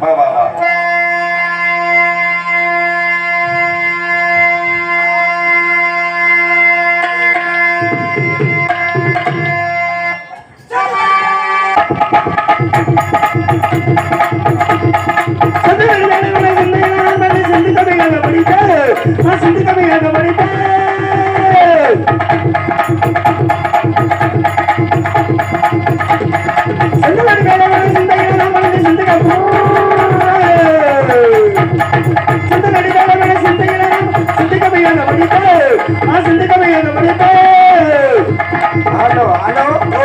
ಬಾ ಬಾ ಬಾ Thank you. முடித்து ஆ சிந்துக்கவே என்ன முடித்து ஆடோ ஆடோ ஓ.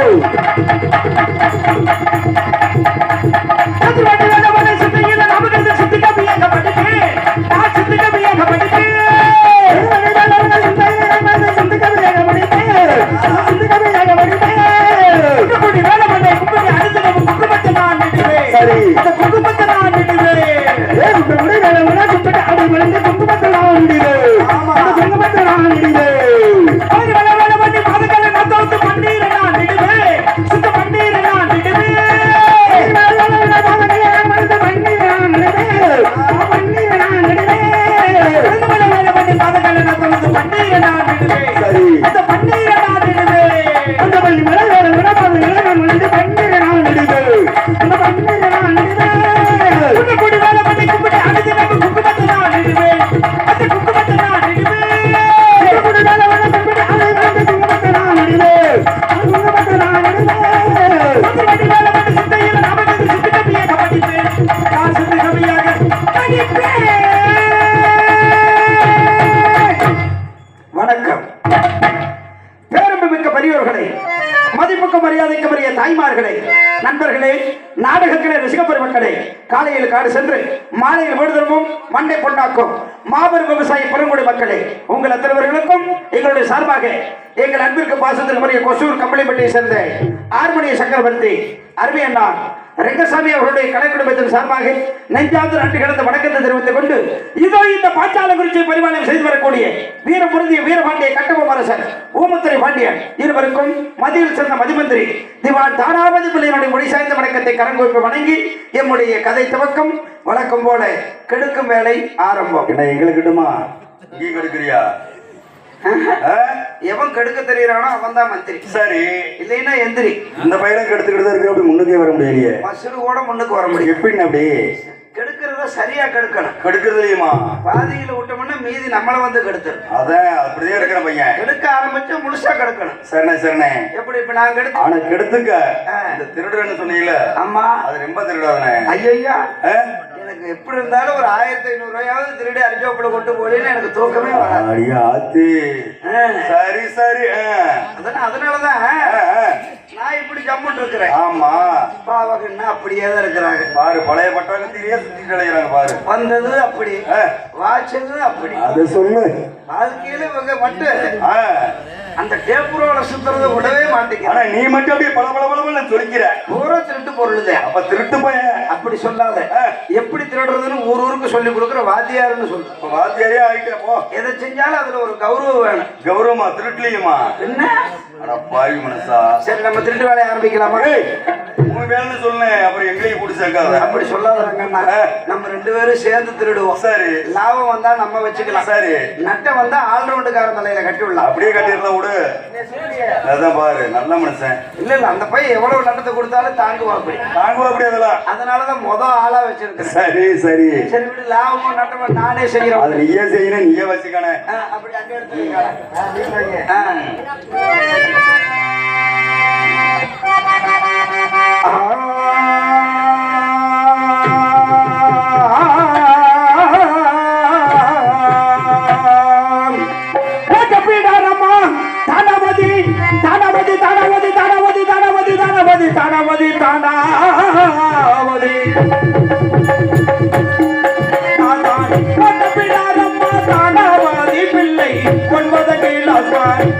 ரசிக காலையில் காடு சென்று மாலையில் விடுதலும் மண்டை பொண்டாக்கும் மாபெரும் விவசாய பெருங்குடி மக்களே உங்கள் அத்தனைவர்களுக்கும் எங்களுடைய சார்பாக எங்கள் அன்பிற்கு பாசத்திற்கு முறைய கொசூர் கம்பளிப்பட்டியை சேர்ந்த ஆர்மணிய சக்கரவர்த்தி அருமையண்ணா ரங்கசாமி அவர்களுடைய கலை குடும்பத்தின் சார்பாக நெஞ்சாந்து நன்றி கிடந்த வணக்கத்தை தெரிவித்துக் கொண்டு இதோ இந்த பாஞ்சால குறிச்சி பரிமாணம் செய்து வரக்கூடிய வீர பொருந்திய வீரபாண்டிய கட்டபொம்மரசர் ஓமத்துறை பாண்டியன் இருவருக்கும் மதியில் சேர்ந்த மதிமந்திரி திவான் தாராபதி பிள்ளையினுடைய மொழி சாய்ந்த வணக்கத்தை கரங்குவிப்பு வணங்கி எம்முடைய கதை துவக்கம் வழக்கம் போல கெடுக்கும் வேலை ஆரம்பம். என்ன எங்களுக்கிட்டுமா நீ கெடுக்கிறியா எவன் கெடுக்க தெரியுறானோ அவன் தான் மந்திரி. சரி. இல்லைன்னா எந்திரி. இந்த பையனும் கெடுத்துக்கிட்டு தான் இருக்கு அப்படி முன்னுக்கே வர முடியலையே. மசுறு கூட முன்னுக்கு வர முடியும். எப்படின்னு அப்படி? கெடுக்கிறத சரியா கெடுக்கணும். கெடுக்கிறதுலையுமா பாதியில விட்டோம்னா மீதி நம்மள வந்து கெடுத்துரும். அதான் அப்படியே இருக்கிற பையன். கெடுக்க ஆரம்பிச்சா முழுசா கெடுக்கணும். சரிண்ணே சரிண்ணே. எப்படி இப்ப நான் கெடுத்து ஆனா கெடுத்துக்க. ஆ. இந்த திருடுன்னு சொன்னீங்கல்ல. அம்மா அது ரொம்ப திருடாதனே ஐயா? எனக்கு எப்படி இருந்தாலும் ஒரு ஆயிரத்தி ஐநூறு ரூபாயாவது திருடி அரிஜோப்பில் கொண்டு போலேன்னு எனக்கு தூக்கமே வராது. அடியா ஆத்தி. சரி சரி. அதனால அதனாலதான். நான் இப்படி ஜம்முன்னு இருக்கிறேன் ஆமா பாவகன்னா அப்படியே தான் இருக்கிறாங்க பாரு பழைய பட்டாக்கத்திலேயே சுத்திட்டு அலைகிறாங்க பாரு. வந்தது அப்படி. ஆ. வாய்ச்சது அப்படி. அதை சொல்லு. வாழ்க்கையில இவங்க மட்டும். அந்த டேப்புரோல சுத்துறத விடவே மாட்டேங்கிறான் ஆனா நீ மட்டும் அப்படியே பல பல பல சொல்லிக்கிற. பூரா திருட்டு பொருள் அப்ப திருட்டு பையன் அப்படி சொல்லாத. எப்படி திருடுறதுன்னு ஊர் ஊருக்கு சொல்லி கொடுக்குற வாத்தியாருன்னு சொல்லு. வாத்தியாரே ஆகிட்டே போ. எதை செஞ்சாலும் அதுல ஒரு கௌரவம் வேணும். கௌரவமா திருட்டுலையுமா? என்ன? பாவி மனசா. சரி நம்ம திருட்டு வேலையை ஆரம்பிக்கலாமா? ஏய், உன் வேலைன்னு சொன்னேன் அப்புறம் எங்களையும் கூட்டி சேர்க்காத. அப்படி சொல்லாதவங்கண்ணா ஆ. நம்ம ரெண்டு பேரும் சேர்ந்து திருடுவோம். சரி. லாபம் வந்தா நம்ம வச்சுக்கலாம். சரி. நட்டம் வந்தா ஆல்ரவுண்டுக்கார தலையில கட்டி விடலாம் அப்படியே கட்டிடலாம் விடு. அதான் பாரு நல்ல மனுஷன். இல்ல இல்ல அந்த பையன் எவ்வளவு நட்டத்தை கொடுத்தாலும் தாங்குவான் அப்படி. தாங்குவா அப்படி அதெல்லாம். அதனாலதான் முத ஆளா வச்சிருக்கேன் சரி சரி. சரி விடு லாபமும் நட்டமும் நானே செய்யறேன். அது நீயே செய்யணும் நீயே வச்சுக்கானே ஆ, அப்படி அங்க எடுத்து தானாவதி தானாவதி தானாவதி தானாவதி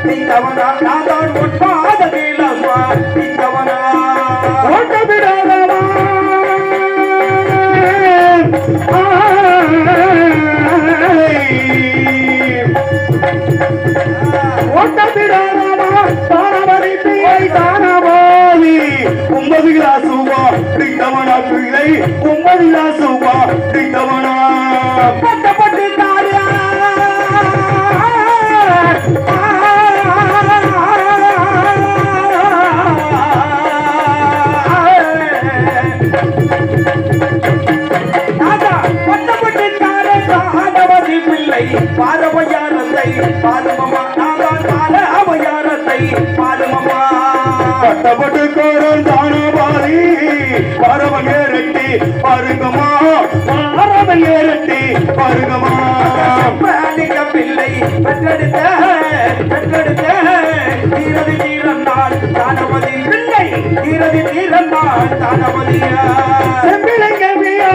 நீந்தவனா நான் உட்பாத நீலமா நீந்தவனா ஒன்பது கிளாஸ் ரூபா நீந்தவனா பிள்ளை ஒன்பது கிளாஸ் ரூபா அவையாரத்தை பாலுமமா கட்டப்பட்டு கோரன் தானபாரி பரவன் ஏறட்டி பருங்கமா பரவன் ஏறட்டி பருங்கமா பாலிக பிள்ளை பெற்றெடுத்த பெற்றெடுத்த தீரதி தீரந்தாள் தானபதி. பிள்ளை. தீரதி தீரந்தாள் தானபதியா. செம்பிளைங்கவியா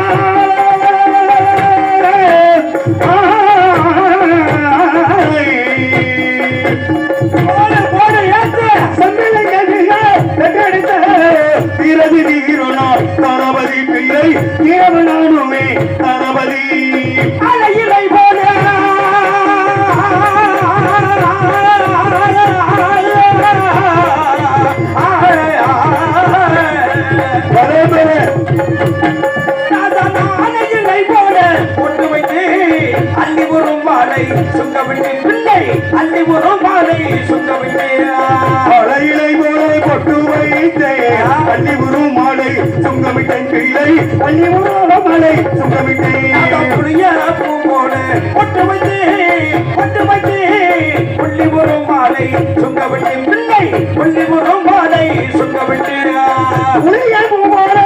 தீரதி தீரோனா தனபதி பிள்ளை தேவனானுமே தனபதி அலையிலை போல சுங்கவிட்டு பிள்ளை அள்ளி வரும் வாழை சுங்கவிட்டு பிள்ளை அள்ளி உரும் மாலை சுங்கமிட்டேன் புளிய பூவோடு ஒட்டு வைத்து ஒட்டு வைத்து புள்ளி வரும் வாழை சுங்கவிட்டு பிள்ளை புள்ளி வரும் வாழை சுங்கவிட்டு உளிய பூவோட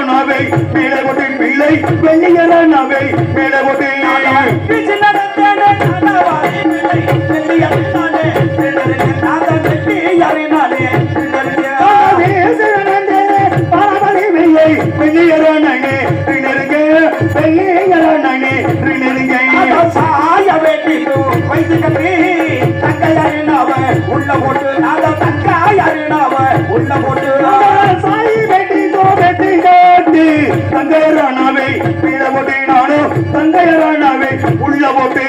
நாவை மேலே போட்டு பிள்ளை. வெள்ளியரோ நாவை மேலே போட்டு வெள்ளியரோ நானே நெருங்க வெள்ளியரோ நானே நெருங்க உள்ள போட்டு நாத காட்டு தங்கையரானாவை கீழே போட்டு நானும் தங்கையரானாவை உள்ள போட்டு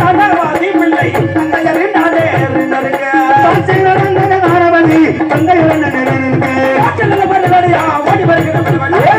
கனவாதி பிள்ளை நெருங்க ஹோட்டல்ல பரவாயில்லையா ஓடி வருகிற பரவாயில்லையா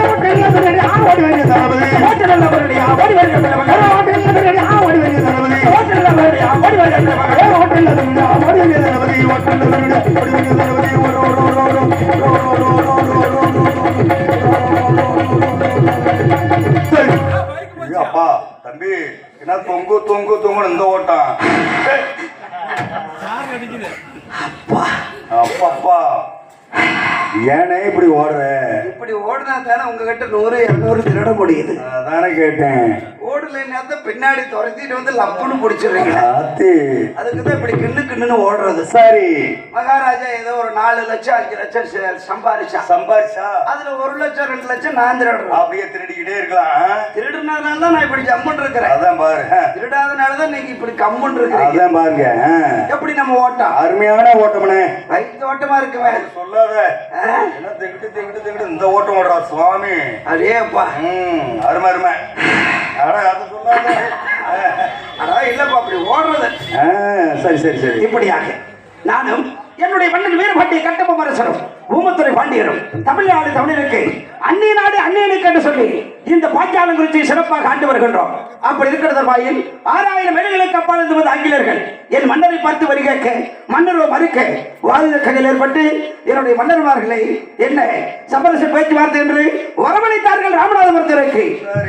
இப்படி தானே உங்ககிட்ட நூறு இரநூறு திருட முடியுது. அதானே கேட்டேன். பின்னாடி துரத்திட்டு வந்து லப்புன்னு பிடிச்சிடுறீங்க ஆத்தி அதுக்கு தான் இப்படி கிண்ணு கிண்ணுன்னு ஓடுறது. சரி. மகாராஜா ஏதோ ஒரு நாலு லட்சம் அஞ்சு லட்சம் ச- சம்பாரிச்சான் சம்பாரிச்சா? அதுல ஒரு லட்சம் ரெண்டு லட்சம் நான் திருடுறேன். அப்படியே திருடிக்கிட்டே இருக்கலாம். திருடுனதுனால தான் நான் இப்படி ஜம்முன்னு இருக்கிறேன். அதான் பாரு திருடாதனால தான் நீங்க இப்படி கம்முன்னு இருக்கிறீங்க. அதான் பாருங்க எப்படி நம்ம ஓட்டம்? அருமையான ஓட்டமனே வயிற்று ஓட்டமா இருக்குமே. சொல்லாத? என்ன திங்கிட்டு திங்கிட்டு திங்கிட்டு இந்த ஓட்டம் ஓடுறா சுவாமி. அடேப்பா ம் அருமை அருமை. அட அது சொல்லாத. ஆ, சரி சரி சரி. இப்படியாக நானும் என்னுடைய மன்னன் வீரபாண்டிய கட்டபொம்மரசரும் ஊமத்துறை பாண்டியரும் தமிழ்நாடு தமிழருக்கு அந்நிய நாடு அந்நியனுக்கு என்று சொல்லி இந்த பாஞ்சாலம் குறித்து சிறப்பாக ஆண்டு வருகின்றோம். அப்படி இருக்கிற வாயில் ஆறாயிரம் மேடைகளுக்கு அப்பால் இருந்து வந்த ஆங்கிலர்கள் என் மன்னரை பார்த்து வருக மன்னரோ மறுக்க வாதித கையில் ஏற்பட்டு என்னுடைய மன்னர்மார்களை என்ன சமரச பேச்சுவார்த்தை என்று வரவழைத்தார்கள் ராமநாதபுரத்திற்கு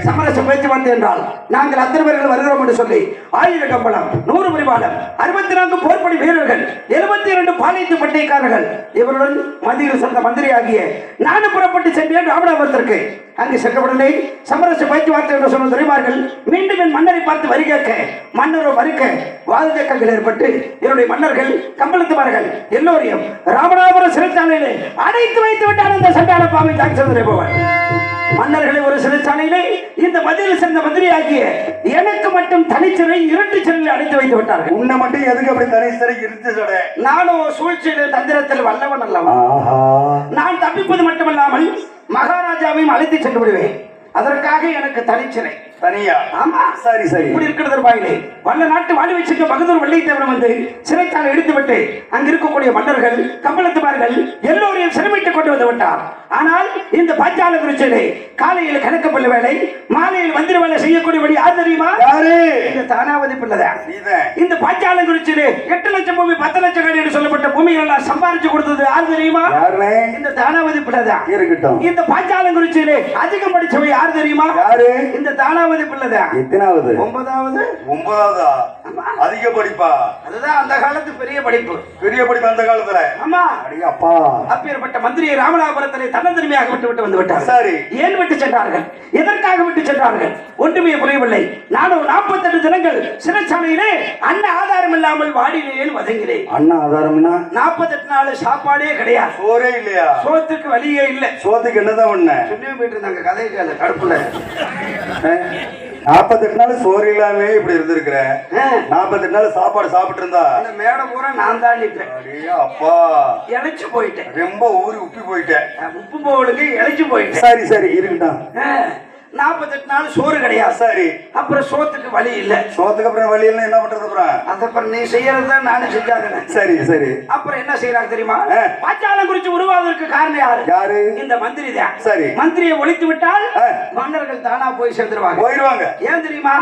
சமரச பேச்சுவார்த்தை என்றால் நாங்கள் அத்தனை பேர்கள் வருகிறோம் என்று சொல்லி ஆயிரம் கம்பளம் நூறு பரிமாணம் அறுபத்தி நான்கு போர்ப்படை வீரர்கள் எழுபத்தி இரண்டு பாளையத்து பட்டயக்காரர்கள் இவருடன் மத்தியில் சொந்த மந்திரி ஆகிய நானும் புறப்பட்டு சென்றேன் ராமநாதபுரத்திற்கு அங்கு சென்றவுடனே சமரச பேச்சுவார்த்தை என்று சொன்ன துறைமார்கள் மீண்டும் என் மன்னரை பார்த்து வருகேக்க மன்னரோ மறுக்க வாதக்கங்கள் ஏற்பட்டு என்னுடைய மன்னர்கள் கம்பளத்துமார்கள் எல்லோரையும் ராமநாதபுரம் சிறைச்சாலையிலே அடைத்து வைத்து விட்டார் அந்த சண்டாள பாவை ஜாக்சன் போவார் மன்னர்களை ஒரு சிறைச்சாலையிலே இந்த மத்தியில் சேர்ந்த மந்திரி ஆகிய எனக்கு மட்டும் தனிச்சிறை இரண்டு சிறையில் அடைத்து வைத்து விட்டார்கள். உன்னை மட்டும் எதுக்கு அப்படி தனி சிறை? இருந்து சொல்ற நானும் சூழ்ச்சியில தந்திரத்தில் வல்லவன் அல்லவா? நான் தப்பிப்பது மட்டுமல்லாமல் மகாராஜாவையும் அழைத்து சென்று விடுவேன். அதற்காக எனக்கு தனிச்சிறை தனியா? ஆமா. சரி சரி. இப்படி இருக்கிறது பாயிலே வல்ல நாட்டு வாழி வச்சிருக்க பகதூர் வெள்ளைத்தேவன் வந்து சிறைச்சாலை எடுத்து விட்டு அங்க இருக்கக்கூடிய மன்னர்கள் கம்பளத்துமார்கள் எல்லோரையும் சிறைமிட்டுக் கொண்டு வந்து விட்டார். ஆனால் இந்த பாஞ்சால குறிச்சிலே காலையில் கணக்கப்பள்ள வேலை மாலையில் மந்திர வேலை செய்யக்கூடியபடி யார் தெரியுமா? யாரு? இந்த தானாவதி பிள்ளைதான். இந்த பாஞ்சாலம் குறிச்சிலே எட்டு லட்சம் பூமி பத்து லட்சம் காடி என்று சொல்லப்பட்ட பூமிகள் எல்லாம் சம்பாரிச்சு கொடுத்தது யார் தெரியுமா? இந்த தானாவதி பிள்ளைதான். இருக்கட்டும். இந்த குறிச்சிலே அதிகம் படிச்சவ யார் தெரியுமா? யாரு? இந்த தானாவதி பிள்ளைதான் எத்தனாவது? ஒன்பதாவது? ஒன்பதாவதா? அதிக படிப்பா? அதுதான் அந்த காலத்து பெரிய படிப்பு. பெரிய படிப்பு அந்த காலத்துல? ஆமா. அப்பா அப்பேற்பட்ட மந்திரியை ராமநாதபுரத்திலே தன்னந்தனிமையாக விட்டு விட்டு வந்து விட்டார் சரி. ஏன் விட்டு சென்றார்கள்? எதற்காக விட்டு சென்றார்கள்? ஒன்றுமே புரியவில்லை. நானும் நாற்பத்தெட்டு தினங்கள் சிறைச்சாலையிலே அன்ன ஆதாரம் இல்லாமல் வாடினேன் வதங்கினேன். அண்ணா ஆதாரம்னா? நாற்பத்தெட்டு நாள் சாப்பாடே கிடையாது. சோறே இல்லையா? சோத்துக்கு வழியே இல்லை. சோத்துக்கு என்னதான் பண்ண? சொல்லி போயிட்டு இருந்தாங்க கதை கடுப்புல. நாற்பத்தெட்டு நாள் சோறு இல்லாம இப்படி இருந்திருக்கிற. ஆ, நாற்பத்தெட்டு நாள் சாப்பாடு சாப்பிட்டு இருந்தா? அந்த மேடை பூரா நான் தான் நிற்பேன் அப்பா. இழைச்சு போயிட்டேன். ரொம்ப ஊறி உப்பி போயிட்டேன். உப்பு போவலுக்கு இழைச்சு போயிட்டேன். சரி சரி இருக்கட்டும். நாற்பத்தெட்டு நாள் சோறு கிடையாது சரி. அப்புறம் சோத்துக்கு வழி இல்லை. சோத்துக்கு அப்புறம் வழியெல்லாம் என்ன பண்றது அப்புறம்? அப்புறம் நீ செய்யறது தான் நானும் செஞ்சாங்க சரி சரி. அப்புறம் என்ன செய்யறாங்க தெரியுமா? ஆ. பாஞ்சாலம் குறிச்சு உருவாவதற்கு காரணம் யாரு? யாரு? இந்த மந்திரி தான். சரி. மந்திரியை ஒழித்து விட்டால். மன்னர்கள் தானா போய் சேர்ந்துருவாங்க. போயிருவாங்க. ஏன் தெரியுமா?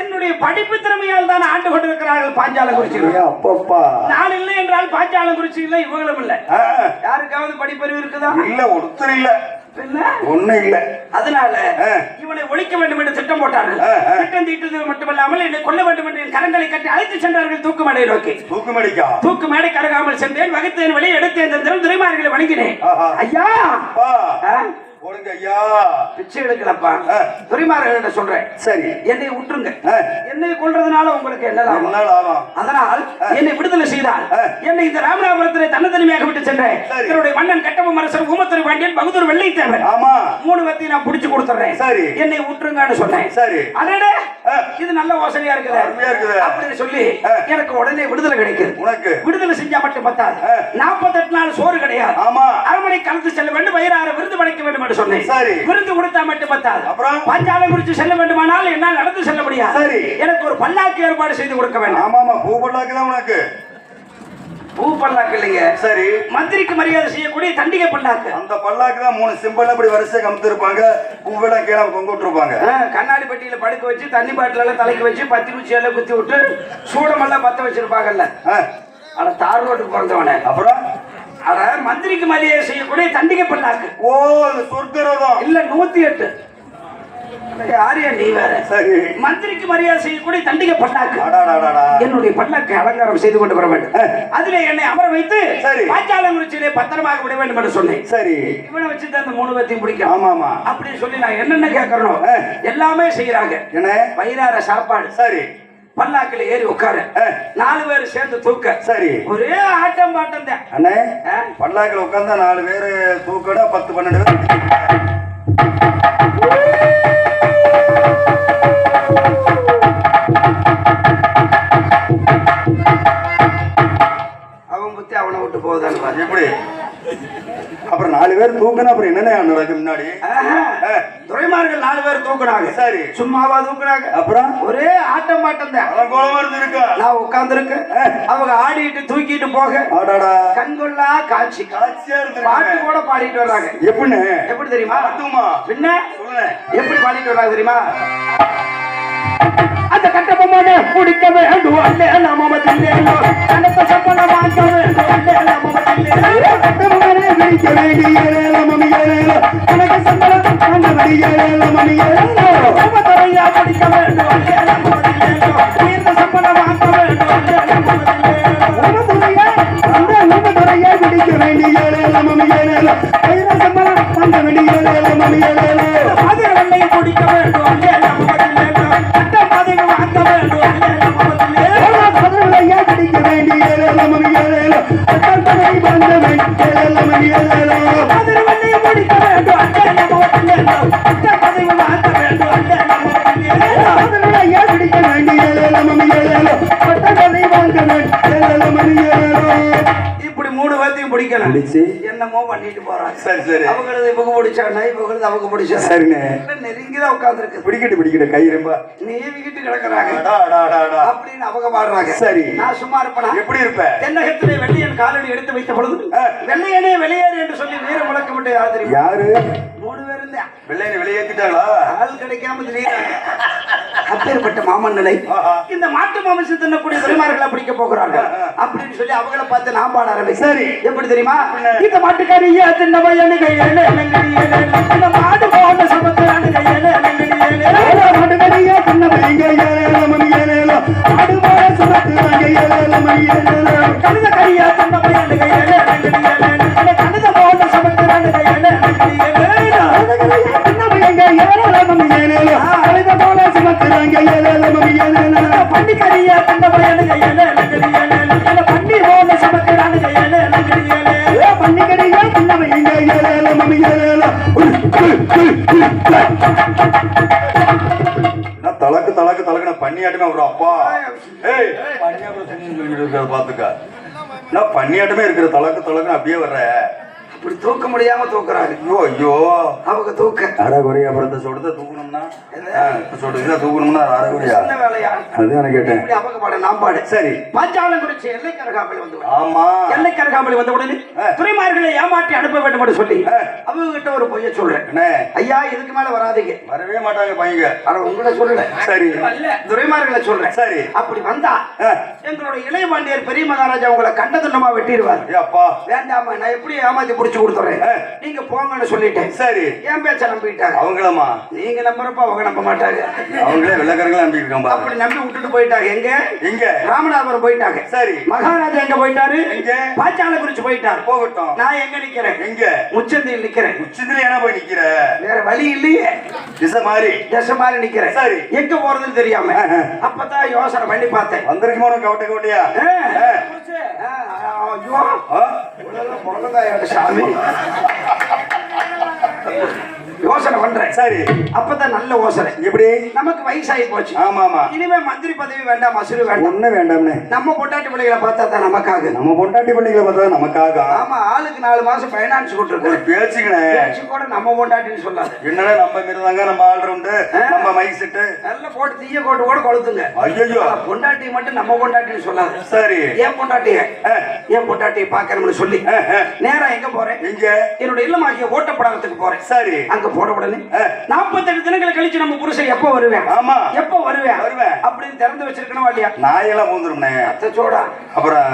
என்னுடைய படிப்பு திறமையால் தான் ஆண்டு கொண்டிருக்கிறார்கள் பாஞ்சாலம் குறிச்சி. அப்பப்பா. நான் இல்லை என்றால் பாஞ்சாலம் குறிச்சி இல்லை இவங்களும் இல்லை. யாருக்காவது படிப்பறிவு இருக்குதா? இல்ல ஒருத்தர் இல்ல. இல்ல ஒண்ணு இல்ல. அதனால. இவனை ஒழிக்க வேண்டும் என்று திட்டம் போட்டார்கள். திட்டம் தீட்டது மட்டுமல்லாமல் என்னை கொல்ல வேண்டும் என்று என் கரங்களை கட்டி அழைத்து சென்றார்கள் தூக்கு மேடை நோக்கி. தூக்கு மடிக்கா தூக்கு மேடை கருகாமல் சென்றேன். வகுத்தேன் வெளியே எடுத்தேன் துறைமார்களை வணங்கினேன். ஐயா! ஐயா. பிச்சை எடுக்கலப்பா. துறைமார்களிட்ட சொல்றேன். சரி. என்னை விட்டுருங்க. என்னை கொல்றதுனால உங்களுக்கு என்னால் ஆகும். அதனால் என்னை விடுதலை செய்தால். என்னை இந்த ராமநாதபுரத்திலே தன்னதனிமையாக விட்டு சென்றேன். என்னுடைய மன்னன் கட்டபொம்மன் அரசர் ஊமத்துறை பாண்டியன் பகுதூர் வெள்ளைத்தேவன் ஆமா. மூணு பேர்த்தையும் நான் புடிச்சு கொடுத்துறேன் சரி. என்னை விட்டுருங்கன்னு சொன்னேன். சரி. ஆ. இது நல்ல யோசனையா இருக்குது. அருமையா இருக்குது. அப்படின்னு சொல்லி. எனக்கு உடனே விடுதலை கிடைக்குது. உனக்கு. விடுதலை செஞ்சா மட்டும் பத்தாது. நாற்பத்தெட்டு நாள் சோறு கிடையாது. ஆமா. அரண்மனை கலந்து செல்ல வேண்டும் என்று சொன்னேன். சரி. விருந்து கொடுத்தா மட்டும் பத்தாது. அப்புறம்? பாஞ்சாலம் குறித்து செல்ல வேண்டுமானால் என்னால் நடந்து செல்ல முடியாது. சரி. எனக்கு ஒரு பல்லாக்கு ஏற்பாடு செய்து கொடுக்க வேண்டும். ஆமா ஆமா பூ பல்லாக்கு தான் உனக்கு. பூ பல்லாக்கு இல்லைங்க. சரி. மந்திரிக்கு மரியாதை செய்யக்கூடிய தண்டிகை பல்லாக்கு. அந்த பல்லாக்கு தான் மூணு சிம்பிள் அப்படி வரிசை கமுத்து இருப்பாங்க பூவெல்லாம் கீழே தொங்க விட்டுருப்பாங்க. கண்ணாடி பெட்டியில படுக்க வச்சு தண்ணி பாட்டில எல்லாம் தலைக்கு வச்சு பத்தி குச்சி எல்லாம் குத்தி விட்டு சூடமெல்லாம் பத்த வச்சிருப்பாங்கல்ல. ஆ, அட தார் ரோட்டுக்கு பிறந்தவனே. அப்புறம்? அட மந்திரிக்கு மரியாதை செய்யக்கூடிய தண்டிகை பல்லாக்கு ஓ அது சொர்க்கரதம். இல்ல நூத்தி எட்டு. யாரையா நீ வேற. சரி. மந்திரிக்கு மரியாதை செய்யக்கூடிய தண்டிகை அடாடாடாடா என்னுடைய பல்லாக்கு அலங்காரம் செய்து கொண்டு வர வேண்டும். அதிலே என்னை அமர வைத்து சரி. பாஞ்சாலங்குறிச்சியிலே பத்திரமாக விட வேண்டும் என்று சொன்னேன். சரி. இவனை வச்சு அந்த மூணு பேர்த்தையும் பிடிக்கும் ஆமா ஆமா அப்படின்னு சொல்லி நான் என்னென்ன கேட்கறனோ அஹ். எல்லாமே செய்யறாங்க என்ன? வயிறார சாப்பாடு. சரி. பல்லாக்குல ஏறி உட்காரு. நாலு பேர் சேர்ந்து தூக்க. சரி. ஒரே ஆட்டம் பாட்டம் தான் அண்ணே? பல்லாக்கில் உட்காந்தா நாலு பேர் தூக்கட பத்து பன்னெண்டு பேர் அவன் புத்தி அவனை விட்டு போகுதான்னு எப்படி? அப்புறம் நாலு பேர் தூக்குனா அப்புறம் என்னென்ன நடக்கும் முன்னாடி? துரைமார்கள் நாலு பேர் தூக்குனாங்க சரி. சும்மாவா தூக்குனாங்க அப்புறம்? ஒரே ஆட்டம் பாட்டம் தான். நான் உட்கார்ந்துருக்கேன். அவங்க ஆடிட்டு தூக்கிட்டு போக. கண்கொள்ளா காட்சி. பாட்டு கூட பாடிட்டு வர்றாங்க. எப்படின்னு? எப்படி தெரியுமா? பின்ன? எப்படி பாடிட்டு வர்றாங்க தெரியுமா? அந்த கட்டபொம்மனை பிடிக்க வேண்டும். அல்ல நாமமதில்லேனோ கணத்த சப்பன வாங்க வேண்டும் அல்ல நாமமதில்லேனோ கட்டபொம்மனை பிடிக்க வேண்டிய நேரம் அமியேலோ. உனக்கு சம்பளம் வாங்க வேண்டிய நேரம் அமியேலோ. உமதுரையா பிடிக்க வேண்டும். அல்ல நாமமதில்லேனோ உயர்ந்த சப்பன வாங்க வேண்டும். அல்ல நாமமதில்லேனோ உமதுரையே, அந்த உமதுரையே வேண்டிய சம்பளம் வேண்டிய பிடிச்சு? என்னமோ பண்ணிட்டு போறாங்க. சரி சரி. அவங்களது இவங்க பிடிச்சாங்க இவங்களது அவங்க பிடிச்சாங்க சரிண்ணே. நெருங்கிதான் உட்கார்ந்துருக்கு. பிடிக்கட்டு பிடிக்கட்டு கை ரொம்ப. நீவிக்கிட்டு கிடக்குறாங்க. அப்படின்னு அவங்க பாடுறாங்க. சரி. நான் சும்மா இருப்பேனா? எப்படி இருப்ப? தென்னகத்திலே வெள்ளையன் காலடி எடுத்து வைத்த பொழுது. வெள்ளையனே வெளியேறு என்று சொல்லி வீர முழக்கமிட்டு யார் யாரு? மூணு பேர் இருந்தேன் வெள்ளையனை வெளியேத்திட்டாங்களா ஆள் கிடைக்காம திடீர்னு அப்பேற்பட்ட மாமன் நிலை ஆஹா. இந்த மாட்டு மாமிசு தின்னக்கூடிய பெருமார்களை பிடிக்க ஆ. அப்படின்னு சொல்லி அவங்கள பார்த்து நான் பாட சரி. எப்படி தெரியுமா? இந்த மாட்டுக்கறிய தின்ன பையனு கையில. இந்த மாடு போன சமத்தானு கையில மாட. கழுத கறிய தின்ன பையனு கையில. இந்த கழுத போன சமத்தானு கையில தின்ன பையனு கையில பன்னி போன சமத்தானு கையில நெங்கடியேலே. ஏ, பன்னிக்கறியே, சின்ன பையங்க, ஏலேலோ, மணி ஏலேலோ. உய், உய், உய், உய், உய். என்ன தலக்கு தலக்கு தலக்கு நான் பண்ணியாட்டமே ஒரு அப்பா ஏய் பண்ணியாட்டம் பாத்துக்க நான் பண்ணியாட்டமே இருக்கிற தலக்கு தலக்கு அப்படியே வர்ற அப்படி தூக்க முடியாம தூக்குறாங்க ஐயோ. ஐயோ அவங்க தூக்க அரைகுறை அப்புறம் இந்த சொடுத்த தூக்கணும்னா இதை தூக்கணும்னா அரைகுறையா என்ன வேலையா? அது நான் கேட்டேன். இப்படி அவங்க பாட நாம் பாடு. சரி. பாஞ்சாலங்குறிச்சி எல்லைக்கு அருகாமல் வந்து. ஆமா. எல்லைக்கு அருகாமல் வந்த உடனே. துறைமார்களை ஏமாற்றி அனுப்ப வேண்டும் என்று சொல்லி. அவங்க கிட்ட ஒரு பொய்ய சொல்றேன். ஐயா இதுக்கு மேல வராதீங்க. வரவே மாட்டாங்க பையங்க. ஆனா உங்களை சொல்லல. சரி. துரைமார்களை சொல்றேன். சரி. அப்படி வந்தா ஆ. எங்களுடைய இளைய பாண்டியர் பெரிய மகாராஜா உங்களை கண்ட துண்டமா வெட்டிடுவார். அப்பா வேண்டாமா நான் எப்படி ஏமாத்தி புடிச்சு கொடுத்துறேன். நீங்க போங்கன்னு சொல்லிட்டேன். சரி. என் பேச்ச நம்பிட்டாங்க அவங்களமா நீங்க நம்புறப்ப அவங்க நம்ப மாட்டாங்க. அவங்களே வெள்ளக்காரங்களா நம்பியிருக்கான் பாரு அப்படி நம்பி விட்டுட்டு போயிட்டாங்க எங்க? எங்க? ராமநாதபுரம் போயிட்டாங்க. சரி. மகாராஜா எங்க போயிட்டாரு? எங்க? பாஞ்சாலங்குறிச்சி போயிட்டாரு. போகட்டும். நான் எங்க நிக்கிறேன்? எங்க? முச்சந்தியில் நிக்கிறேன். உச்சத்துல ஏன்னா போய் நிக்கிற? வேற வழி இல்லையே. திசை மாதிரி தசை மாதிரி நிக்கிறேன். சரி. எங்க போறதுன்னு தெரியாம. அப்பதான் யோசனை பண்ணி பார்த்தேன். வந்திருக்குமா கவட்டை கவட்டையா? ஐயோ? இவ்வளவு பொருளுதாயோட சாமி யோசனை பண்றேன். சரி. அப்பதான் நல்ல யோசனை. எப்படி? நமக்கு வயசாகி போச்சு. ஆமா ஆமா இனிமே மந்திரி பதவி வேண்டாம் மசுரு வேண்டாம். ஒண்ணு வேண்டாம்னே. நம்ம பொட்டாட்டி பிள்ளைகளை பார்த்தா தான் நமக்காக நம்ம பொண்டாட்டி பிள்ளைங்களை பார்த்தா நமக்காக? ஆமா ஆளுக்கு நாலு மாசம் பைனான்ஸ் ஒரு கொடுத்துருக்கு பேச்சுக்கணே பேச்சு கூட நம்ம பொண்டாட்டின்னு சொல்லாது. என்னடா நம்ம மிருதாங்க நம்ம ஆள் ரவுண்டு நம்ம மைக் செட்டு நல்லா போட்டு தீய கோட்டு கூட கொளுத்துங்க. ஐயோ பொண்டாட்டி மட்டும் நம்ம பொண்டாட்டின்னு சொல்லாது. சரி. ஏன் பொண்டாட்டிய. ஏன் பொண்டாட்டியை பார்க்கணும்னு சொல்லி. நேரா எங்க போறேன்? எங்க? என்னோட இல்லமாகிய ஓட்டப்படாதத்துக்கு போறேன். சரி. அங்க போன உடனே ஆ. நாற்பத்தெட்டு தினங்கள் கழிச்சு நம்ம புருஷன் எப்ப வருவேன்? ஆமா. எப்ப வருவேன்? வருவேன். அப்படின்னு திறந்து வச்சிருக்கணுமா இல்லையா? நாயெல்லாம் பூந்துரும்னே. அச்சோடா அப்புறம்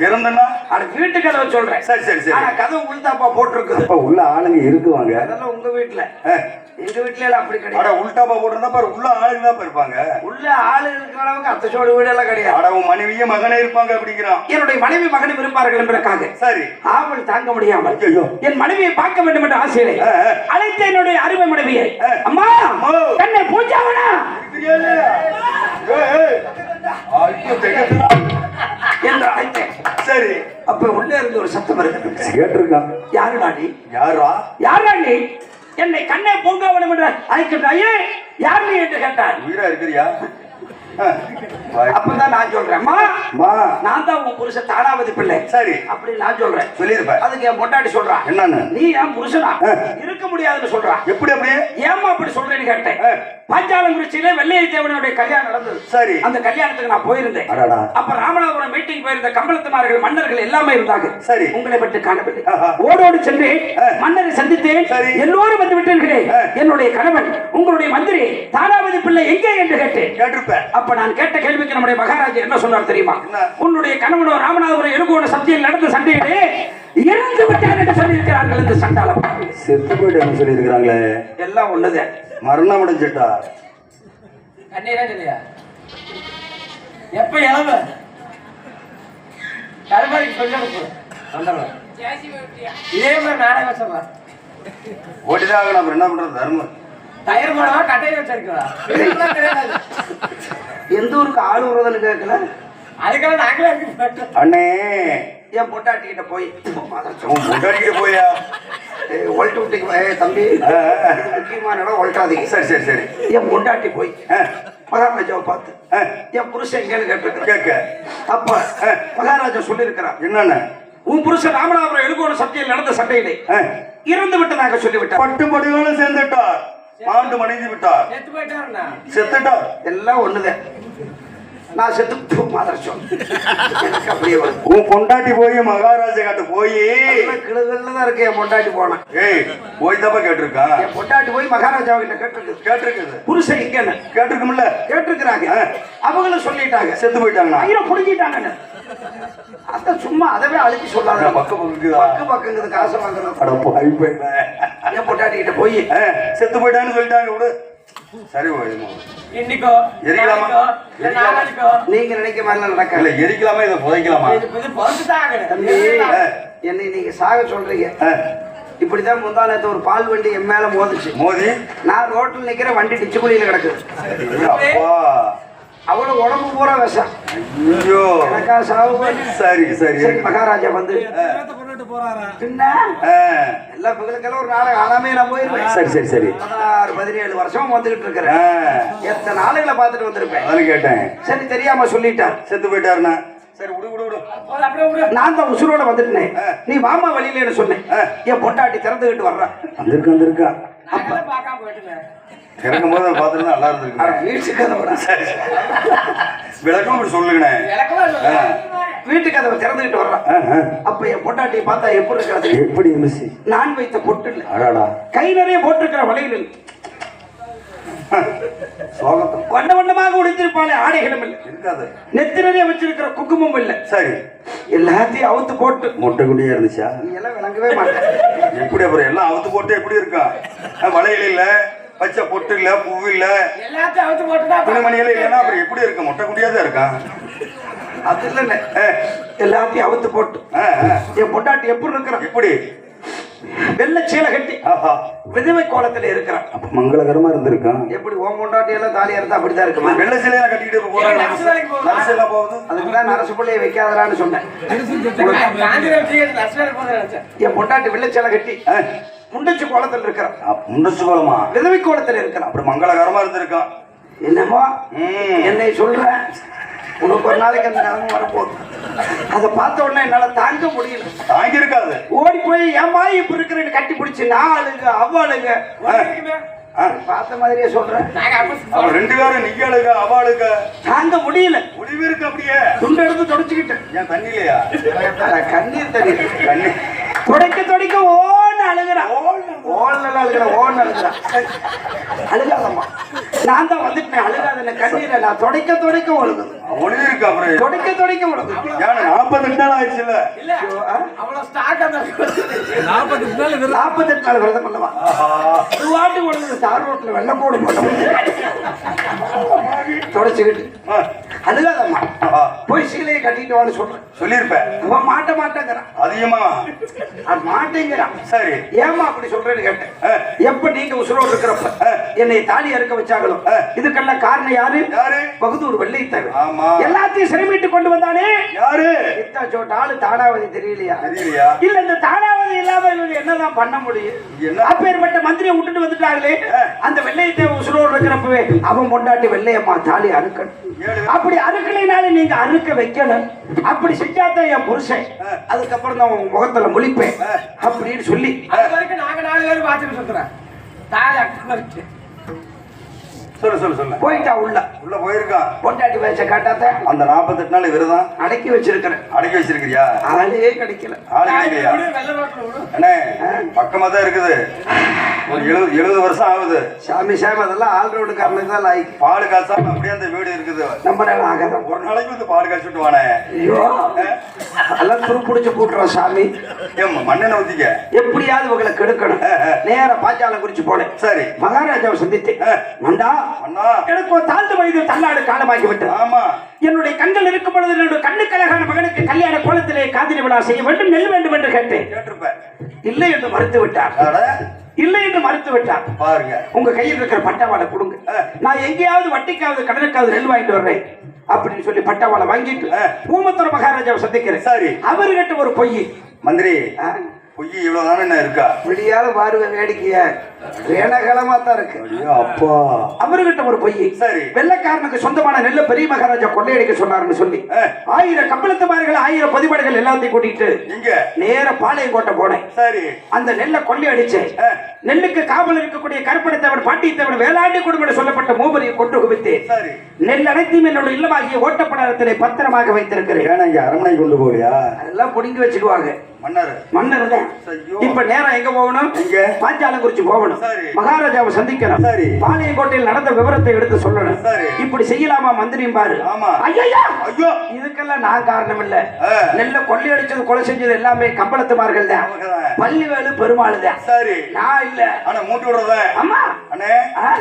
திறந்தனா அது வீட்டு கதவை சொல்றேன். சரி சரி சரி. ஆனா கதவு உள்தாப்பா போட்டிருக்குது. அப்ப உள்ள ஆளுங்க இருக்குவாங்க. அதெல்லாம் உங்க வீட்டுல எங்க வீட்டுல எல்லாம் அப்படி அட கிடையாது உள்டாப்பா போட்டிருந்தா பாரு உள்ள ஆளுங்க தான் இருப்பாங்க. உள்ள ஆளு இருக்கிற அளவுக்கு அத்தை சோடு வீடு எல்லாம் கிடையாது. அட உன் மனைவியும் மகனே இருப்பாங்க அப்படிங்கிறான். என்னுடைய மனைவி மகனும் இருப்பார்கள் என்பதற்காக சரி. ஆவல் தாங்க முடியாமல் என் மனைவியை பார்க்க வேண்டும் என்ற ஆசையிலே. அழைத்த என்னுடைய அருமை மனைவியை. அம்மா. தன்னை பூஜாவனா. ஐயோ. என்று அழைத்தேன் சரி அப்ப உள்ளே இருந்து ஒரு சத்தம் வருகிறது கேட்டிருக்கான் யாருடா நீ? யாரா? யாருடா நீ? என்னை கண்ணை பூங்காவனம் என்று அழைக்கின்றாயே. யார் நீ என்று கேட்டார். உயிரா இருக்கிறியா. அப்பதான் நான் சொல்றேன். அம்மா அம்மா நான் தான் உன் புருஷன் தானாவதி பிள்ளை. சரி. அப்படி நான் சொல்றேன். சொல்லியிருப்ப அதுக்கு என் பொண்டாட்டி சொல்றான் என்னன்னு? நீ என் புருஷனா. இருக்க முடியாதுன்னு சொல்றான் எப்படி அப்படியே ஏமா அப்படி சொல்றேன்னு கேட்டேன். பாஞ்சாலங்குறிச்சியில வெள்ளையை தேவனுடைய கல்யாணம் நடந்தது. சரி. அந்த கல்யாணத்துக்கு நான் போயிருந்தேன். அப்ப ராமநாதபுரம் மீட்டிங் போயிருந்த கம்பளத்துமார்கள் மன்னர்கள் எல்லாமே இருந்தாங்க. சரி. உங்களை பற்றி காணவில்லை. ஓடோடு சென்று. மன்னரை சந்தித்தேன். சரி. எல்லோரும் வந்து விட்டீர்களே. என்னுடைய கணவன் உங்களுடைய மந்திரி தானாவதி பிள்ளை எங்கே என்று கேட்டேன். கேட்டிருப்ப அப்ப நான் கேட்ட கேள்விக்கு நம்முடைய மகாராஜா என்ன சொன்னார் தெரியுமா? என்ன? உன்னுடைய கணவனோ ராமநாதபுரம் எலுகோட சப்தியில் நடந்த சண்டையிலே இறந்து விட்டார் என்று சொல்லியிருக்கிறார்கள் இந்த சண்டாளம் செத்து போயிட்டு சொல்லி இருக்கிறாங்களே எல்லாம் ஒண்ணுதான் மரணம் அடைஞ்சிட்டா? கண்ணீரா இல்லையா எப்ப இளவ? கருமாரிக்கு சொல்ல வந்துடுறேன் இதே மாதிரி நாடகம் ஓட்டிதான் ஆகணும் அப்புறம் என்ன பண்றது தர்மம். டயர் போடவா கட்டையை வச்சிருக்கா எந்த ஊருக்கு ஆள் வருவதுன்னு கேட்கல அதுக்கெல்லாம் நாங்களே இருக்கு. அண்ணே என் பொட்டாட்டி கிட்ட போய் உன் முட்டாடிக்கிட்டு போயா? ஒல்ட்டு விட்டுக்கு தம்பி முக்கியமான இடம் ஒல்ட்டாதீங்க. சரி சரி சரி. என் பொண்டாட்டி போய் மகாராஜாவை பார்த்து என் புருஷன் எங்கேன்னு கேட்டிருக்கிறேன். கேட்க. அப்ப மகாராஜா சொல்லியிருக்கிறான் என்னண்ணே? உன் புருஷன் ராமநாதபுரம் எழுகோட சத்தியில் நடந்த சண்டையிலே இறந்து விட்டதாக சொல்லிவிட்டார். பட்டு படுகளும் சேர்ந்துட்டார். மாண்டு மணிஞ்சு விட்டார். செத்துட்டார். எல்லாம் ஒண்ணுதான் நான் செத்து மாதிரி சொல் எனக்கு அப்படியே உன் பொண்டாட்டி போய் மகாராஜா கிட்ட போய். கிடுகள்ல தான் இருக்கு என் பொண்டாட்டி போனேன் ஏய் போய் தப்பா கேட்டிருக்கான் என் பொண்டாட்டி போய் மகாராஜா கிட்ட கேட்டிருக்கு. கேட்டிருக்குது. புருஷன் எங்கன்னு கேட்டிருக்கும்ல. கேட்டிருக்கிறாங்க. அவங்களும் சொல்லிட்டாங்க. செத்து போயிட்டாங்கண்ணா. ஐயோ புடுங்கிட்டாங்கன்னு அதான் சும்மா அதவே அழுத்தி சொல்லாத. பக்கம் பக்கு பக்குங்கிறது காசு வாங்கணும் அட போய் என் பொண்டாட்டி கிட்ட போய் செத்து போயிட்டான்னு சொல்லிட்டாங்க விடு. சரி இன்னைக்கோ எரிக்கலாமா? இல்ல நீங்க நினைக்க மாதிரிலாம் இல்ல நடக்கல எரிக்கலாமா இதை புதைக்கலாமா. தம்பி என்னை நீங்க சாக சொல்றீங்க. இப்படிதான் முந்தா நேத்து ஒரு பால் வண்டி என் மேல மோதுச்சு. மோதி? நான் ரோட்ல நிக்கிற வண்டி டிச்சு குழியில கிடக்குது. அப்பா. அவ்வளவு உடம்பு பூரா விஷம். ஐயோ? சரி சரி சரி மகாராஜா வந்து. எல்லா பகலுக்கெல்லாம் ஒரு நாள் நான் போயிருப்பேன். சரி சரி சரி. பதினாறு பதினேழு வருஷம் வந்துகிட்டு இருக்கிறேன். எத்தனை ஆளுகளை பார்த்துட்டு வந்திருப்பேன்? அதான் கேட்டேன். சரி தெரியாம சொல்லிட்டார். செத்து போயிட்டாருண்ணா. சரி விடு. நான் தான் உசுரோட வந்துட்டேன். நீ வாமா வழியிலன்னு சொன்னேன். என் பொண்டாட்டி திறந்துகிட்டு வர்றான் வந்திருக்கா வந்திருக்கா. பார்க்காம போயிட்டுங்க. திறக்கும் போது பார்த்துருந்தா நல்லா இருந்திருக்கு வீட்டு கதவுடா விளக்கம் இப்படி சொல்லுங்கண்ணே. வீட்டு கதவை திறந்துகிட்டு வர்றான். அப்ப என் பொண்டாட்டி பார்த்தா எப்படி இருக்கிறது எப்படி மிஸ் நான் வைத்த பொட்டு அடாடா. கை நிறைய போட்டிருக்கிற சோகத்தம். வண்ண வண்ணமாக உடைத்திருப்பாளே ஆடைகளும் இல்லை. இருக்காது. நெத்தி நிறைய வச்சிருக்கிற குங்குமம் இல்லை. சரி. எல்லாத்தையும் அவுத்து போட்டு. முட்டை குண்டியா இருந்துச்சா எல்லாம் விளங்கவே மாட்டேன். எப்படி அப்புறம் எல்லாம் அவுத்து போட்டு எப்படி இருக்கும் அஹ், வளையல் இல்ல. பச்சை பொட்டு இல்ல பூ இல்ல எல்லாத்தையும் அவுத்து போட்டுட்டா துணிமணி எல்லாம் இல்லைன்னா அப்புறம் எப்படி இருக்கும் முட்டை குண்டியா தான் இருக்கான் அது அஹ், எல்லாத்தையும் அவுத்து போட்டு. என் பொண்டாட்டி எப்படி இருக்கிறான் எப்படி வெள்ளை சீலை கட்டி ஆஹா. விதவை கோலத்துல இருக்கிறான். அப்ப மங்களகரமா இருந்திருக்கான் எப்படி ஓம் பொண்டாட்டி எல்லாம் தாலியா இருந்தா அப்படிதான் இருக்குமா? வெள்ளை சிலையா கட்டிக்கிட்டு இப்ப போறாங்க. போகுதா? அதுக்கு தான் நரசு பிள்ளைய வைக்காதலான்னு சொன்னேன். என் பொண்டாட்டி வெள்ளை சீலை கட்டி அஹ், முண்டச்சு கோலத்துல இருக்கிறான். அப்ப முண்டசு கோலமா? விதவை கோலத்துல இருக்கிறான். அப்படி மங்களகரமா இருந்திருக்கான் என்னமோ ம். என்னை சொல்ற? உனக்கு ஒரு நாளைக்கு அந்த நிலைமை வரப்போகுது. அதை பார்த்த உடனே என்னால தாங்க முடியல. தாங்கி இருக்காது ஓடி போய் ஏமா இப்ப இருக்கிறேன்னு கட்டி பிடிச்சி நான் அழுக அவ அழுக. உனக்குமே பார்த்த மாதிரியே சொல்றேன் ரெண்டு பேரும் நீ அழுக அவ அழுக. தாங்க முடியல. முடிவு இருக்கு அப்படியே. துண்டு எடுத்து தொடச்சுக்கிட்டேன். ஏன் தண்ணி இல்லையா கண்ணீர் தண்ணீர் தண்ணி. துடைக்க துடைக்க ஓன்னு அழுகுறான் ஓல்ல அழுகுற ஓன் அழுகுறான் அழுகாதம்மா. நான் தான் வந்துட்டேன் அழுகாத. கண்ணீரை நான் துடைக்க துடைக்க ஒழுகுது. இருக்கு அப்புறம். துடைக்க துடைக்க ஒழுகுது. ஏன்னா நாற்பத்தெட்டு நாள் ஆயிடுச்சுல்ல. இல்ல. அவ்வளவு ஸ்டாக் அந்த நாற்பதுக்கு மேல வெறும் நாற்பத்தெட்டு நாள் விரதம் பண்ணவா. வாட்டி ஒழுகுது. தார் ரோட்ல வெள்ளம் போட மாட்டோம் தொடச்சுக்கிட்டு. அழுகாதம்மா. போய் சீலையை கட்டிட்டு வான்னு சொல்றேன். சொல்லியிருப்பேன். மாட்ட மாட்டேங்கிறான். அதிகமா. அது மாட்டேங்கிறான். சரி. ஏமா அப்படி சொல்றேன்னு கேட்டேன். எப்ப நீங்க உசுரோடு இருக்கிறப்ப. என்னை தாலி அறுக்க வச்சாங்களோ. இதுக்கெல்லாம் காரணம் யாரு யாரு பகுதூர் வெள்ளை ஆமா. எல்லாத்தையும் சிறைமிட்டு கொண்டு வந்தானே யாரு இத்தா சோட்ட ஆளு தானாவதி தெரியலையா தெரியலையா இல்ல இந்த தானாவதி இல்லாம இவங்க என்னதான் பண்ண முடியும்? அப்பேற்பட்ட மந்திரியை விட்டுட்டு வந்துட்டாங்களே. அந்த வெள்ளையத்தை உசுரோடு இருக்கிறப்பவே அவன் பொண்டாட்டி வெள்ளையம்மா தாலி அறுக்கணும். அப்படி அறுக்கலைனாலும் நீங்க அறுக்க வைக்கணும் அப்படி செஞ்சாதான் என் புருஷன். அதுக்கப்புறம் தான் உன் முகத்துல முழிப்பேன். அப்படின்னு சொல்லி அது வரைக்கும் நாங்க நாலு பேரும் பார்த்துட்டு சுத்துறேன் தாலி அக்கா இருக்கு. சொல்லு சொல்லு சொல்லு. போயிட்டா உள்ள. உள்ள போயிருக்கான் பொண்டாட்டி வேஷ காட்டாத. அந்த நாற்பத்தெட்டு நாள் விரதம் அடக்கி வச்சிருக்கிறேன். அடக்கி வச்சிருக்கிறியா? ஆளே கிடைக்கல. ஆளு கிடைக்கலையா? அண்ணே பக்கமா தான் இருக்குது. ஒரு எழுபது எழுபது வருஷம் ஆகுது. சாமி சாமி அதெல்லாம் ரோடுக்காரனுக்கு தான் லாய்க்கு. பால் அப்படியே அந்த வீடு இருக்குது. நம்ம நேரம் ஆகாதான் ஒரு நாளைக்கு வந்து பால் காய்ச்சிட்டு வானே ஐயோ அதெல்லாம் துருப்பிடிச்சு கூட்டுறோம் சாமி. ஏம்மா மண்ணெண்ணெய் ஊத்திக்க? எப்படியாவது இவங்களை கெடுக்கணும். நேர பாஞ்சாலம் குறிச்சு போனேன். சரி. மகாராஜாவை சந்தித்தேன். ஆ. எனக்கு ஒரு தாழ்ந்த வயது தள்ளாடு காலமாகி விட்டது ஆமா. என்னுடைய கண்கள் இருக்கும் பொழுது என்னுடைய கண்ணுக்கு அழகான மகனுக்கு கல்யாண கோலத்திலே காதிரி விழா செய்ய வேண்டும் நெல் வேண்டும் என்று கேட்டேன். இல்லை என்று மறுத்து விட்டார். இல்லை என்று மறுத்து விட்டார். பாருங்க. உங்க கையில் இருக்கிற பட்டாவாளை கொடுங்க. நான் எங்கேயாவது வட்டிக்காவது கடனுக்காவது நெல் வாங்கிட்டு வர்றேன் அப்படின்னு சொல்லி பட்டாவாளை வாங்கிட்டு ஆ. ஊமத்துற மகாராஜாவை சந்திக்கிறேன். சரி. அவர்கிட்ட ஒரு பொய். மந்திரி. பொய் இவ்வளவுதானே என்ன இருக்கா? விடியால பாருங்க வேடிக்கைய ரணகலமா தான் இருக்கு அப்பா. அவர்கிட்ட ஒரு பொய். சரி. வெள்ளக்காரனுக்கு சொந்தமான நெல்ல பெரிய மகாராஜா கொள்ளையடிக்க சொன்னாருன்னு சொல்லி. ஆயிரம் கப்பலத்துமார்கள் ஆயிரம் பதிவாடுகள் எல்லாத்தையும் கூட்டிட்டு இங்க நேர பாளையங்கோட்டை போனேன். சரி. அந்த நெல்லை கொள்ளையடிச்சேன். நெல்லுக்கு காவல் இருக்கக்கூடிய கருப்பணத்தவன் பாட்டித்தவன் வேளாண்டி குடும்பம் சொல்லப்பட்ட மூவரையை கொண்டு குவித்தேன். சரி. நெல் அனைத்தையும் என்னோட இல்லமாகிய ஓட்டப்படாரத்திலே பத்திரமாக வைத்திருக்கிறேன். ஏன்னா இங்க அரண்மனை கொண்டு போறியா? அதெல்லாம் புடுங்கி வச்சுக்குவாங்க. மன்னர். மன்னர் தான். இப்ப நேரம் எங்க போகணும்? எங்க? பாஞ்சாலங்குறிச்சி போகணும். மகாராஜாவை சந்திக்கணும். சரி. பாளையங்கோட்டையில் நடந்த விவரத்தை எடுத்து சொல்லணும். இப்படி செய்யலாமா மந்திரியும் பாரு. ஆமா. ஐயா ஐயோ! இதுக்கெல்லாம் நான் காரணம் இல்ல. நெல்ல கொள்ளையடிச்சது கொலை செஞ்சது எல்லாமே கம்பளத்துமார்கள் தான். பள்ளிவேலு பெருமாள் தான் சரி. நான் இல்ல. ஆனா மூட்டி விடுறத. அம்மா. அண்ணே.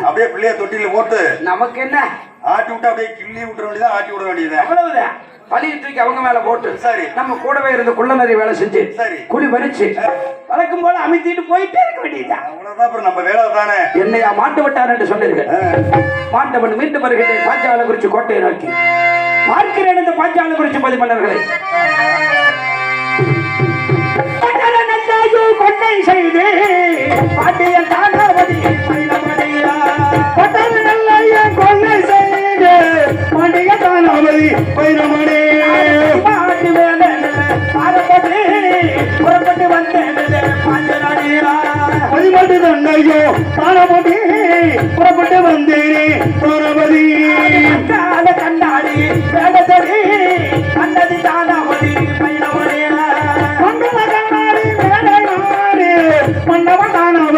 அப்படியே பிள்ளைய தொட்டில போட்டு. நமக்கு என்ன? ஆட்டி விட்டு அப்படியே கிள்ளி விட்டுற வேண்டியதான் ஆட்டி விட வேண்டியதான் அவ்வளவுதான். பழியை தூக்கி அவங்க மேல போட்டு. சரி. நம்ம கூடவே இருந்து குள்ளநறி வேலை செஞ்சு சரி. குழி பறிச்சு வழக்கம் போல அமைத்திட்டு போயிட்டே இருக்க வேண்டியதுதான். அவ்வளவுதான் அப்புறம் நம்ம வேலை தானே? என்னையா மாட்டு விட்டார் என்று சொன்னீர்கள். ஆ. மாண்டவன் மீண்டும் வருகிறேன் பாஞ்சாலங்குறிச்சி கோட்டையை நோக்கி. பார்க்கிறேன் இந்த பாஞ்சாலங்குறிச்சி பதிமன்னர்களை. கொண்டை செய்து பாண்டியன் தானாவதி கொள்ளை செய்து பாண்டிய தானாவதி வைரமணி பாட்டு வேலை பாரப்பட்டு புறப்பட்டு வந்தேன் பதிமட்டு தண்டையோ தானபதி புறப்பட்டு வந்தேனே தானபதி கால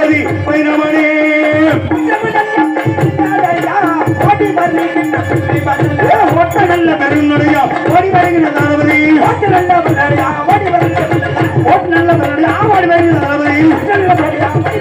தானாவதி வைரமணி ஒட்ட நல்ல பெருநடையா ஓடி வருகிற தளபதி. ஓட்ட நல்ல பெருநடையா ஓடி வருகிற ஓட்ட நல்ல பெருநடையா ஓடி வருகிற நல்ல பெருநடையா ஓடி